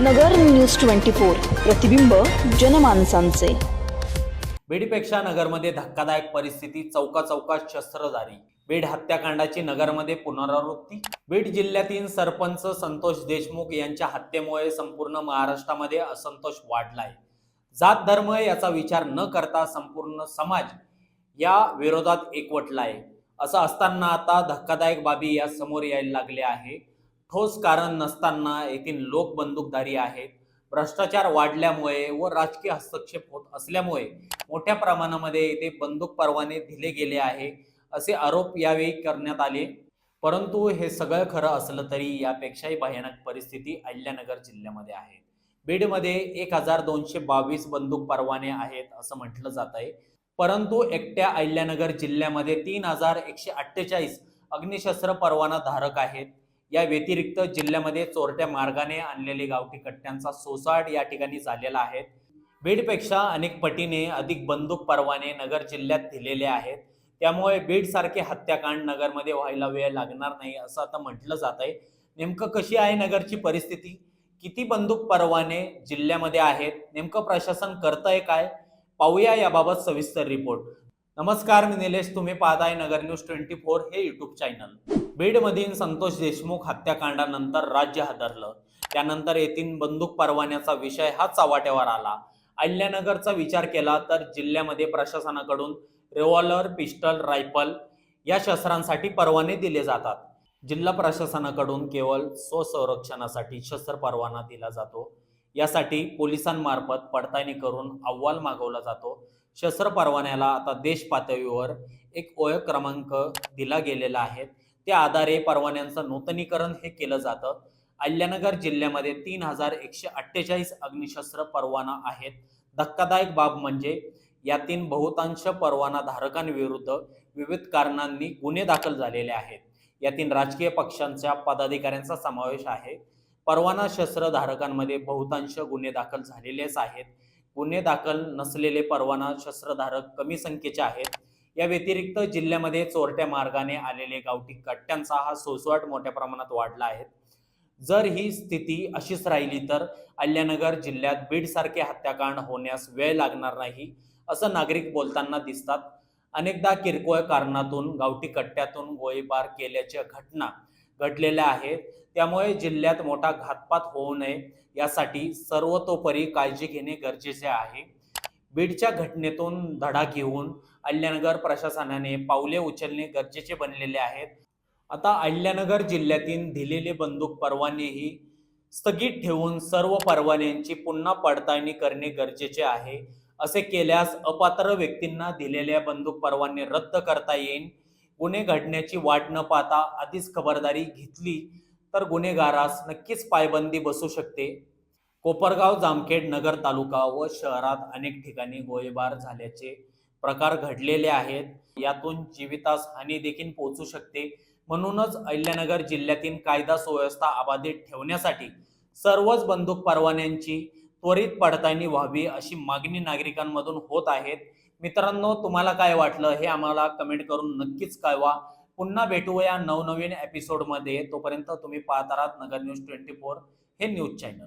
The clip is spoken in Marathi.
नगर न्यूज ट्वेंटी फोर प्रतिबिंब जनमानसांचे. बीडपेक्षा नगरमध्ये धक्कादायक परिस्थिती चौका चौकात शस्त्रधारी. बीड हत्याकांडाची नगरमध्ये पुनरावृत्ती. बीड जिल्ह्यातील सरपंच संतोष देशमुख यांच्या हत्येमुळे संपूर्ण महाराष्ट्रामध्ये असंतोष वाढलाय. जात धर्म याचा विचार न करता संपूर्ण समाज या विरोधात एकवटलाय. असं असताना आता धक्कादायक बाबी या समोर यायला लागल्या आहे. ठोस कारण नसताना येथील लोक बंदूकधारी आहेत. भ्रष्टाचार वाढल्यामुळे व राजकीय हस्तक्षेप होत असल्यामुळे मोठ्या प्रमाणामध्ये येथे बंदूक परवाने दिले गेले आहे असे आरोप यावेळी करण्यात आले. परंतु हे सगळं खरं असलं तरी यापेक्षाही भयानक परिस्थिती अहिल्यानगर जिल्ह्यामध्ये आहे. बीडमध्ये एक हजार दोनशे बावीस बंदूक परवाने आहेत असं म्हटलं जात आहे. परंतु एकट्या अहिल्यानगर जिल्ह्यामध्ये तीन हजार एकशे अठ्ठेचाळीस अग्निशस्त्र परवाना धारक आहेत. या व्यतिरिक्त जिल्ह्यामध्ये चोरट्या मार्गाने आणलेले गावठी कट्ट्यांचा सोसाट या ठिकाणी झालेला आहे. बीडपेक्षा अनेक पटीने अधिक बंदूक परवाने नगर जिल्ह्यात दिलेले आहेत. त्यामुळे बीड सारखे हत्याकांड नगरमध्ये व्हायला वेळ लागणार नाही असं आता म्हटलं जात आहे. नेमकं कशी आहे नगरची परिस्थिती? किती बंदूक परवाने जिल्ह्यामध्ये आहेत? नेमकं प्रशासन करतंय काय? पाहूया याबाबत सविस्तर रिपोर्ट. नमस्कार मी निलेश. तुम्ही पाहताय नगर न्यूज ट्वेंटी फोर हे युट्यूब चॅनल बीडमधील संतोष देशमुख हत्याकांडानंतर राज्य हादरलं. त्यानंतर येथील बंदूक परवान्याचा विषय हा चव्हाट्यावर आला. अहिल्यानगरचा विचार केला तर जिल्ह्यामध्ये प्रशासनाकडून रिव्हॉल्वर पिस्टल रायफल या शस्त्रांसाठी परवाने दिले जातात. जिल्हा प्रशासनाकडून केवळ स्वसंरक्षणासाठी शस्त्र परवाना दिला जातो. यासाठी पोलिसांमार्फत पडताळणी करून अहवाल मागवला जातो. शस्त्र परवान्याला आता देश पातळीवर एक ओळख क्रमांक दिला गेलेला आहे. त्या आधारे परवान्यांचं नूतनीकरण हे केलं जातं. अहिल्यानगर जिल्ह्यामध्ये तीन हजार एकशे अठ्ठेचाळीस अग्निशस्त्र परवाना आहेत. धक्कादायक बाब म्हणजे यातील बहुतांश परवाना धारकांविरुद्ध विविध कारणांनी गुन्हे दाखल झालेले आहेत. यातील राजकीय पक्षांच्या पदाधिकाऱ्यांचा समावेश आहे. परवाना शस्त्र धारकांमध्ये बहुतांश गुन्हे दाखल झालेलेच आहेत. गुन्हे दाखल नसलेले परवाना शस्त्रधारक कमी संख्येचे आहेत. या व्यतिरिक्त जिल्ह्यामध्ये चोरट्या मार्गाने आलेले गावठी कट्ट्यांचा हा सोसवाट मोठ्या प्रमाणात वाढला आहे. जर ही स्थिती अशीच राहिली तर अल्यानगर जिल्ह्यात बीडसारखे हत्याकांड होण्यास वेळ लागणार नाही असं नागरिक बोलताना दिसतात. अनेकदा किरकोळ कारणातून गावठी कट्ट्यातून गोळीबार केल्याच्या घटना घडलेल्या आहेत. त्यामुळे जिल्ह्यात मोठा घातपात होऊ नये यासाठी सर्वतोपरी काळजी घेणे गरजेचे आहे. बीडच्या घटनेतून धडा घेऊन अहिल्यानगर प्रशासनाने पावले उचलणे गरजेचे बनलेले आहेत. आता अहिल्यानगर जिल्ह्यातील दिलेले बंदूक परवानेही स्थगित ठेवून सर्व परवान्यांची पुन्हा पडताळणी करणे गरजेचे आहे. असे केल्यास अपात्र व्यक्तींना दिलेल्या बंदूक परवाने रद्द करता येईल गुन्हे घडण्याची वाट न पाहता आधीच खबरदारी घेतली तर गुन्हेगारास नक्कीच पायबंदी बसू शकते. कोपरगाव जामखेड नगर तालुका व शहरात अनेक ठिकाणी गोळीबार झाल्याचे प्रकार घडलेले आहेत. यातून जीवितास हानी देखील पोहोचू शकते. म्हणूनच अहिल्यानगर जिल्ह्यातील कायदा सुव्यवस्था अबाधित ठेवण्यासाठी सर्वच बंदूक परवान्यांची त्वरित पडताळणी व्हावी अशी मागणी नागरिकांमधून होत आहेत मित्रांनो तुम्हाला काय वाटलं हे आम्हाला कमेंट करून नक्कीच कळवा. पुन्हा भेटूया नवनवीन एपिसोडमध्ये तोपर्यंत तुम्ही पाहत राहत नगर न्यूज ट्वेंटी फोर हे न्यूज चॅनल.